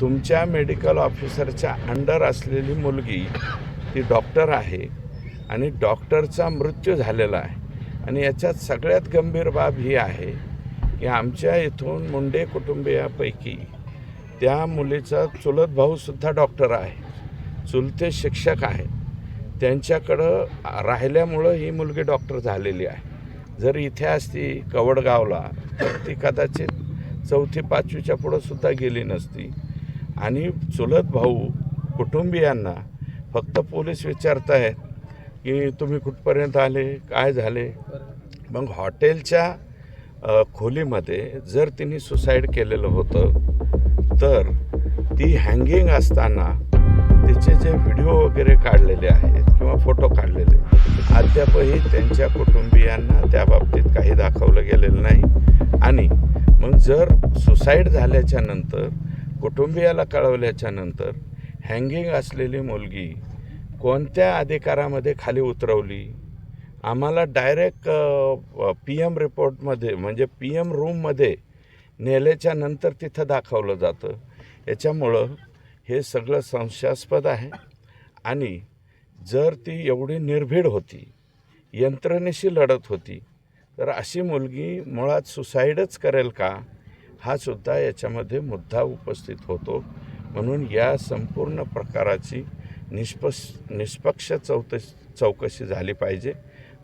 तुमच्या medical ऑफिसरच्या under असलेली मुलगी ती डॉक्टर आहे आणि डॉक्टरचा मृत्यू झालेला आहे. आणि याच्यात सगळ्यात गंभीर बाब ही आहे की आमच्या इथून मुंडे कुटुंबियापैकी त्या मुलीचा चुलत भाऊसुद्धा डॉक्टर आहे. चुलते शिक्षक आहेत. त्यांच्याकडं राहिल्यामुळं ही मुलगी डॉक्टर झालेली आहे. जर इथे असती कवडगावला तर ती कदाचित चौथी पाचवीच्या पुढं सुद्धा गेली नसती. आणि चुलत भाऊ कुटुंबियांना फक्त पोलीस विचारतायत की तुम्ही कुठपर्यंत आले काय झाले? मग हॉटेलच्या खोलीमध्ये जर तिने सुसाईड केलेलं होतं तर ती हँगिंग असताना तिचे जे व्हिडिओ वगैरे काढलेले आहेत किंवा फोटो काढलेले अद्यापही त्यांच्या कुटुंबियांना त्या बाबतीत काही दाखवलं गेलेलं नाही. आणि मग जर सुसाईड झाल्याच्यानंतर कुटुंबियाला कळवल्याच्या नंतर हँगिंग असलेली मुलगी कोणत्या अधिकारामध्ये खाली उतरवली? आम्हाला डायरेक्ट पी एम रिपोर्टमध्ये म्हणजे पी एम रूममध्ये नेल्याच्या नंतर तिथं दाखवलं जातं. याच्यामुळं हे सगळं संशयास्पद आहे. आणि जर ती एवढी निर्भीड होती यंत्रणेशी लढत होती तर अशी मुलगी मुळात सुसाईडच करेल का? हा सुद्धा याच्यामध्ये मुद्दा उपस्थित होतो. म्हणून या संपूर्ण प्रकाराची निष्पक्ष निष्पक्ष चौत चौकशी झाली पाहिजे.